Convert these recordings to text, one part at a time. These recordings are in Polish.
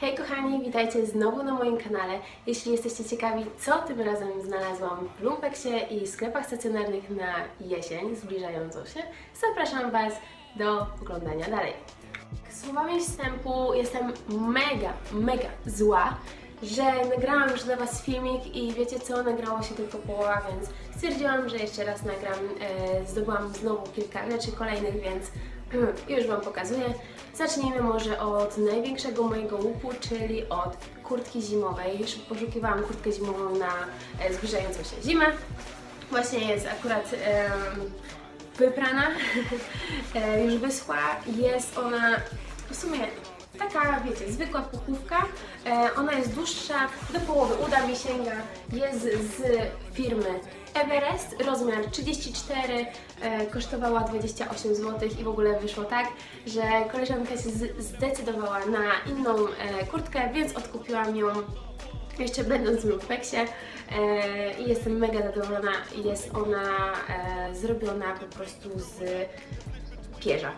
Hej kochani, witajcie znowu na moim kanale. Jeśli jesteście ciekawi, co tym razem znalazłam w Lumpeksie i sklepach stacjonarnych na jesień zbliżającą się, zapraszam Was do oglądania dalej. Słowami wstępu jestem mega, mega zła, że nagrałam już dla Was filmik i wiecie co, nagrało się tylko połowa, więc stwierdziłam, że jeszcze raz nagram. E, zdobyłam znowu kilka rzeczy kolejnych, więc już Wam pokazuję. Zacznijmy może od największego mojego łupu, czyli od kurtki zimowej. Już poszukiwałam kurtkę zimową na e, zbliżającą się zimę. Właśnie jest akurat em, wyprana, e, już wyschła. Jest ona w sumie taka, wiecie, zwykła puchówka. E, ona jest dłuższa, do połowy uda mi sięga. Jest z firmy Everest, rozmiar 34, e, kosztowała 28 zł i w ogóle wyszło tak, że koleżanka się zdecydowała na inną e, kurtkę, więc odkupiłam ją jeszcze będąc w Lumpeksie e, i jestem mega zadowolona. Jest ona e, zrobiona po prostu z pierza.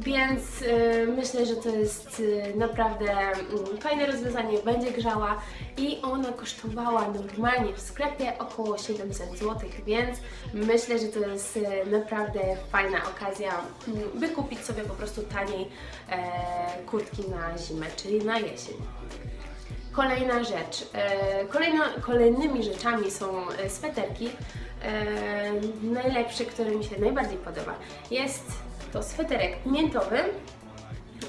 Więc e, myślę, że to jest e, naprawdę mm, fajne rozwiązanie, będzie grzała i ona kosztowała normalnie w sklepie około 700 zł, więc myślę, że to jest e, naprawdę fajna okazja, mm, by kupić sobie po prostu taniej e, kurtki na zimę, czyli na jesień. Kolejna rzecz. E, kolejno, kolejnymi rzeczami są e, sweterki. E, najlepszy, który mi się najbardziej podoba, jest to sweterek miętowy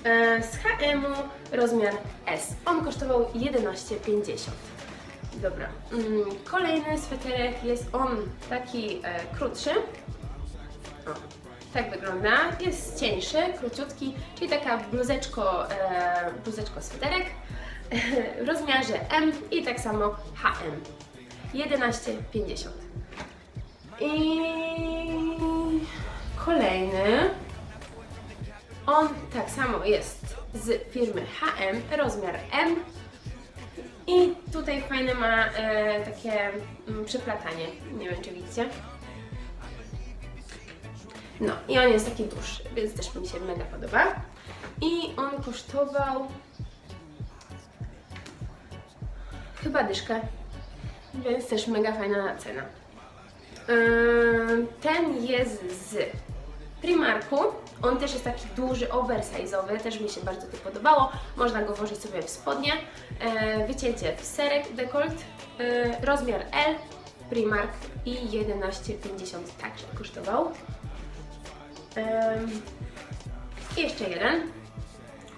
e, z H&M rozmiar S. On kosztował 11,50. Dobra. Mm, kolejny sweterek jest on taki e, krótszy. O, tak wygląda. Jest cieńszy, króciutki, czyli taka bluzeczko, e, bluzeczko sweterek w rozmiarze M i tak samo HM. 11,50. I kolejny. On tak samo jest z firmy HM, rozmiar M. I tutaj fajne ma e, takie mm, przeplatanie. Nie wiem, czy widzicie. No i on jest taki dłuższy, więc też mi się mega podoba. I on kosztował chyba dyszkę, więc też mega fajna cena. Ym, Ten jest z Primarku. On też jest taki duży, oversize'owy, też mi się bardzo to podobało. Można go włożyć sobie w spodnie. E, Wycięcie w serek, dekolt, e, rozmiar L, Primark i 11,50 także kosztował. I jeszcze jeden.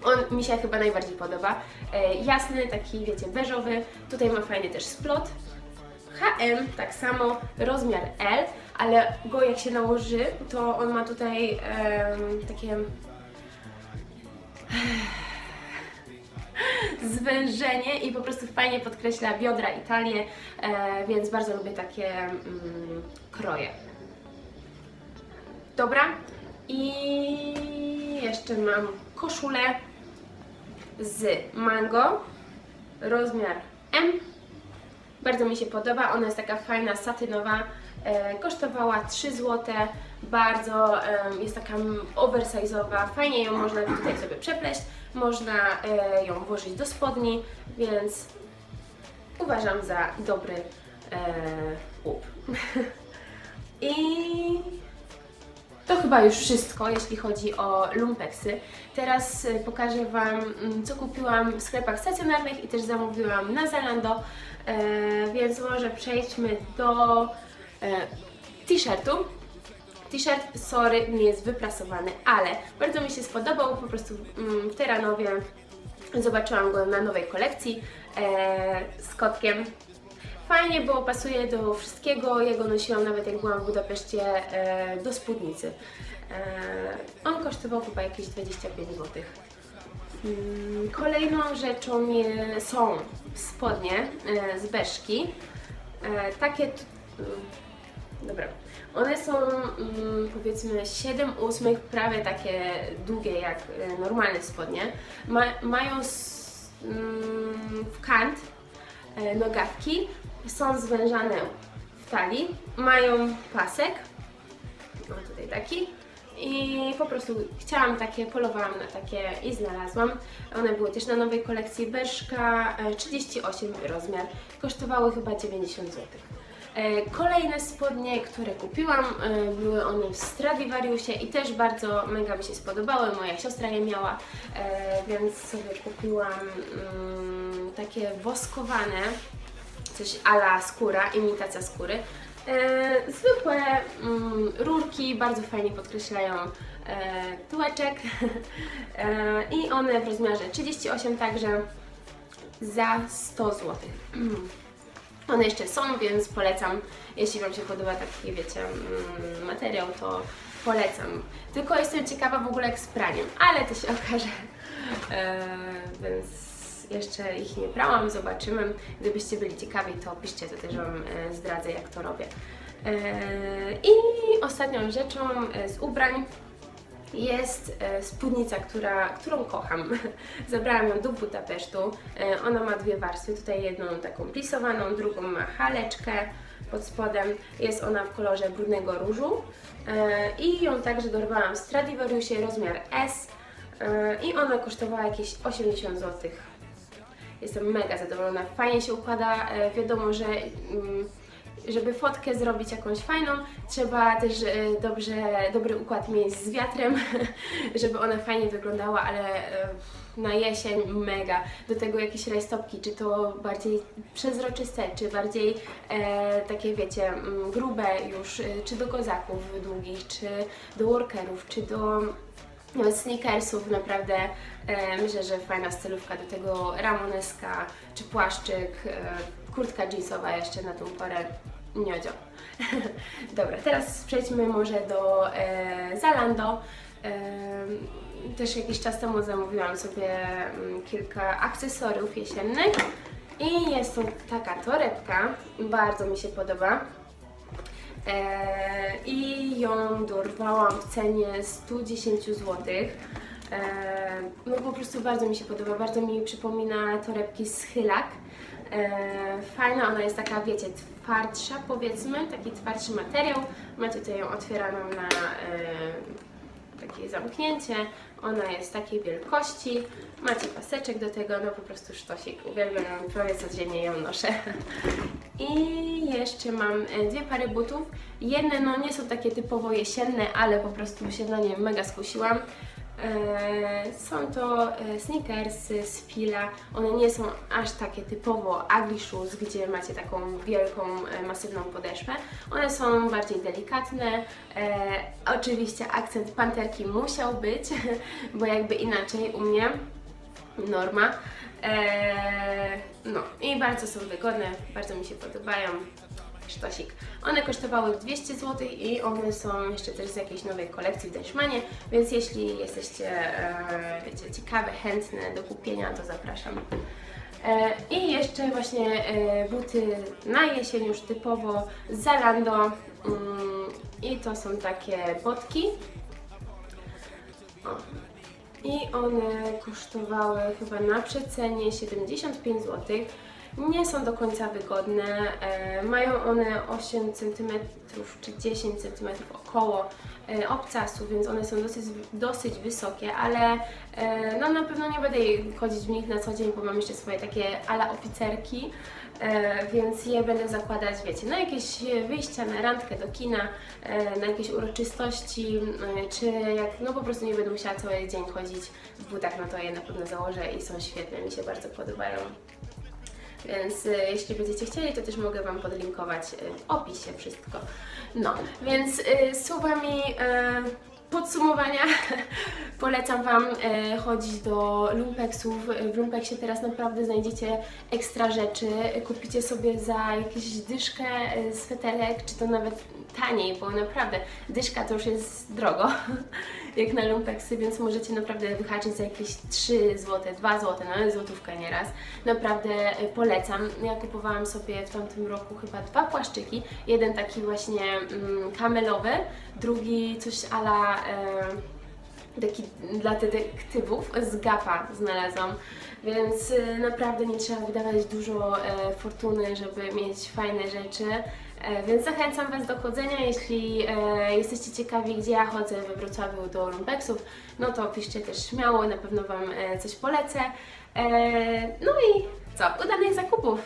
On mi się chyba najbardziej podoba. E, jasny, taki wiecie, beżowy. Tutaj ma fajny też splot. HM tak samo, rozmiar L, ale go jak się nałoży, to on ma tutaj em, takie zwężenie i po prostu fajnie podkreśla biodra i talię, e, więc bardzo lubię takie mm, kroje. Dobra, i jeszcze mam koszulę z mango, rozmiar M. Bardzo mi się podoba, ona jest taka fajna, satynowa, kosztowała 3 zł, bardzo e, jest taka oversize'owa, fajnie ją można tutaj sobie przepleść, można e, ją włożyć do spodni, więc uważam za dobry e, łup. I to chyba już wszystko, jeśli chodzi o lumpeksy. Teraz pokażę Wam, mm, co kupiłam w sklepach stacjonarnych i też zamówiłam na Zalando, e, więc może przejdźmy do e, t-shirtu. T-shirt, sorry, nie jest wyprasowany, ale bardzo mi się spodobał, po prostu mm, w Teranowie zobaczyłam go na nowej kolekcji e, z kotkiem. Fajnie, bo pasuje do wszystkiego. Ja go nosiłam nawet jak byłam w Budapeszcie e, do spódnicy. E, on kosztował chyba jakieś 25 zł. Mm, Kolejną rzeczą są spodnie e, z beszki. E, takie, dobra, one są mm, powiedzmy 7 ósmych, prawie takie długie jak e, normalne spodnie. Ma, mają s, mm, w kant e, nogawki, są zwężane w talii, mają pasek, o tutaj taki, I po prostu chciałam takie, polowałam na takie i znalazłam. One były też na nowej kolekcji Berszka, e, 38 rozmiar. Kosztowały chyba 90 zł. E, Kolejne spodnie, które kupiłam, e, były one w Stradivariusie i też bardzo mega mi się spodobały. Moja siostra je miała, e, więc sobie kupiłam mm, takie woskowane, coś ala skóra, imitacja skóry. Zwykłe mm, rurki bardzo fajnie podkreślają tułeczek i one w rozmiarze 38 także za 100 zł. One jeszcze są, więc polecam. Jeśli Wam się podoba taki, wiecie, mm, materiał, to polecam. Tylko jestem ciekawa w ogóle jak z praniem, ale to się okaże. E, więc jeszcze ich nie brałam, zobaczymy. Gdybyście byli ciekawi, to piszcie, to też Wam e, zdradzę, jak to robię. E, I ostatnią rzeczą z ubrań jest e, spódnica, która, którą kocham. Zabrałam ją do Budapesztu. E, ona ma dwie warstwy. Tutaj jedną taką plisowaną, drugą ma haleczkę pod spodem. Jest ona w kolorze brudnego różu. E, I ją także dorwałam w Stradivariusie, rozmiar S. I ona kosztowała jakieś 80 zł. Jestem mega zadowolona. Fajnie się układa. Wiadomo, że mm, żeby fotkę zrobić jakąś fajną, trzeba też e, dobrze, dobry układ mieć z wiatrem, żeby ona fajnie wyglądała, ale e, na jesień mega. Do tego jakieś rajstopki, czy to bardziej przezroczyste, czy bardziej e, takie wiecie, mm, grube już, e, czy do kozaków długich, czy do workerów, czy do sneakersów, naprawdę e, myślę, że fajna stylówka do tego ramoneska, czy płaszczyk, e, kurtka jeansowa jeszcze na tą porę miodzio. Dobra, teraz przejdźmy może do e, Zalando. E, też jakiś czas temu zamówiłam sobie mm, kilka akcesoriów jesiennych i jest to taka torebka, bardzo mi się podoba. E, I ją dorwałam w cenie 110 zł. E, no po prostu bardzo mi się podoba, bardzo mi przypomina torebki z Chylak. E, fajna, ona jest taka, wiecie, twardsza powiedzmy, taki twardszy materiał. Macie tutaj ją otwieraną na takie zamknięcie. Ona jest takiej wielkości. Macie paseczek do tego, no po prostu sztosik. Uwielbiam ją, prawie codziennie ją noszę. I jeszcze mam e, dwie pary butów. Jedne no nie są takie typowo jesienne, ale po prostu się na nie mega skusiłam. E, Są to e, sneakersy z fila. One nie są aż takie typowo ugly shoes, gdzie macie taką wielką, masywną podeszwę. One są bardziej delikatne. Oczywiście akcent panterki musiał być, bo jakby inaczej u mnie norma. Eee, no i bardzo są wygodne, bardzo mi się podobają. Sztosik. One kosztowały 200 zł i one są jeszcze też z jakiejś nowej kolekcji w Deichmanie, więc jeśli jesteście e, wiecie, ciekawe, chętne do kupienia, to zapraszam. E, I jeszcze właśnie e, buty na jesień już typowo Zalando mm, i to są takie botki. O, i one kosztowały chyba na przecenie 75 zł. Nie są do końca wygodne. E, mają one 8 cm czy 10 cm około e, obcasu, więc one są dosyć, dosyć wysokie, ale e, no na pewno nie będę chodzić w nich na co dzień, bo mam jeszcze swoje takie ala oficerki. Więc je będę zakładać, wiecie, na jakieś wyjścia, na randkę do kina, na jakieś uroczystości, czy jak no po prostu nie będę musiała cały dzień chodzić w butach, no to je na pewno założę i są świetne, mi się bardzo podobają. Więc e, jeśli będziecie chcieli, to też mogę Wam podlinkować e, w opisie wszystko. No, więc e, słowami podsumowania polecam Wam chodzić do lumpexów. W lumpeksie teraz naprawdę znajdziecie ekstra rzeczy. Kupicie sobie za jakąś dyszkę sweterek, czy to nawet taniej, bo naprawdę dyszka to już jest drogo, jak na lumpeksy, więc możecie naprawdę wyhaczyć za jakieś 3 zł, 2 zł, nawet złotówkę nieraz. Naprawdę e, polecam. Ja kupowałam sobie w tamtym roku chyba dwa płaszczyki. Jeden taki właśnie mm, kamelowy, drugi coś ala... E, taki dla detektywów z Gapa znalazłam, więc y, naprawdę nie trzeba wydawać dużo e, fortuny, żeby mieć fajne rzeczy. E, Więc zachęcam Was do chodzenia, jeśli e, jesteście ciekawi, gdzie ja chodzę we Wrocławiu do Lumpexów, no to piszcie też śmiało, na pewno Wam coś polecę. No i co, udanych zakupów!